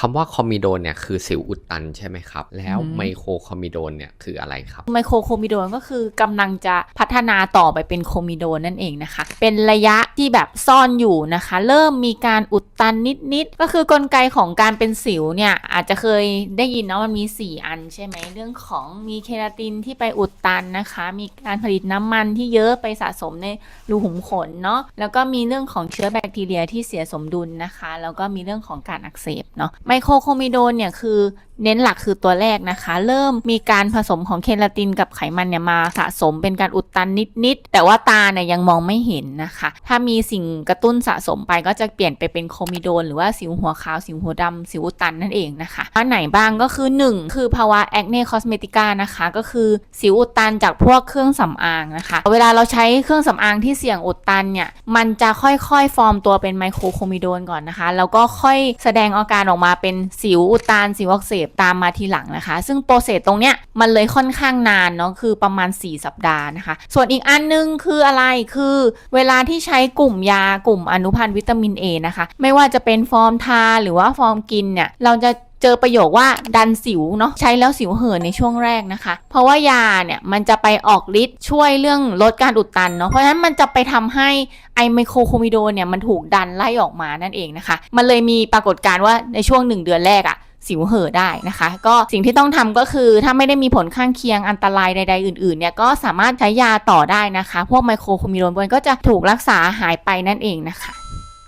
คำว่าคอมิโดนเนี่ยคือสิวอุดตันใช่ไหมครับ แล้วอืมไมโครคอมิโดนเนี่ยคืออะไรครับ ไมโครโคมิโดนก็คือกำลังจะพัฒนาต่อไปเป็นโคมิโดนนั่นเองนะคะ เป็นระยะที่แบบซ่อนอยู่นะคะ เริ่มมีการอุดตันนิดๆ ก็คือกลไกของการเป็นสิวเนี่ยอาจจะเคยได้ยินนะมันมี 4 อันใช่ไหมเรื่องของมีเคราตินที่ไปอุดตันนะคะ มีการผลิตน้ำมันที่เยอะไปสะสมในรูขุมขนเนาะแล้วก็มีเรื่องของเชื้อแบคทีเรียที่เสียสมดุลนะคะ แล้วก็มีเรื่องของการอักเสบเนาะไมโครโคมิโดนเนี่ยคือ เน้นหลักคือตัวแรกนะคะ เริ่มมีการผสมของเคราตินกับไขมันเนี่ยมาสะสมเป็นการอุดตันนิดๆแต่ว่าตาเนี่ยยังมองไม่เห็นนะคะ ถ้ามีสิ่งกระตุ้นสะสมไปก็จะเปลี่ยนไปเป็นโคมิโดน หรือว่าสิวหัวขาวสิวหัวดำสิวอุดตันนั่นเองนะคะอันไหนบ้างก็คือ 1 คือภาวะแอคเนคอสเมติกานะคะก็คือสิวอุดตันจากพวกเครื่องสำอางนะคะ เวลาเราใช้เครื่องสำอางที่เสี่ยงอุดตันเนี่ยมันจะค่อยๆ ฟอร์มตัวเป็นไมโครโคมิโดนก่อนนะคะแล้วก็ค่อยแสดงอาการออกมาเป็นสิวอุดตันสิวอักเสบตามมาทีหลังนะคะ ซึ่งโปรเซสตรงเนี้ยมันเลยค่อนข้างนานเนาะคือประมาณ 4 สัปดาห์นะคะ ส่วนอีกอันนึงคืออะไรคือเวลาที่ใช้กลุ่มยากลุ่มอนุพันธ์วิตามิน A นะคะ ไม่ว่าจะเป็นฟอร์มทาหรือว่าฟอร์มกินเนี่ยเราจะเจอประโยคว่าดันสิวเนาะใช้แล้วสิวเหินในช่วงแรกนะคะ เพราะว่ายาเนี่ยมันจะไปออกฤทธิ์ช่วยเรื่องลดการอุดตันเนาะเพราะฉะนั้นมันจะไปทำให้ไอไมโครโคมิโดเนี่ยมันถูกดันไล่ออกมานั่นเองนะคะ มันเลยมีปรากฏการณ์ว่าในช่วง 1 เดือนแรกอะ สิวเห่อได้นะคะ ก็สิ่งที่ต้องทำก็คือถ้าไม่ได้มีผลข้างเคียงอันตรายใด ๆ อื่นๆเนี่ยก็สามารถใช้ยาต่อได้นะคะ พวกไมโครโคมิโดนก็จะถูกรักษาหายไปนั่นเองนะคะ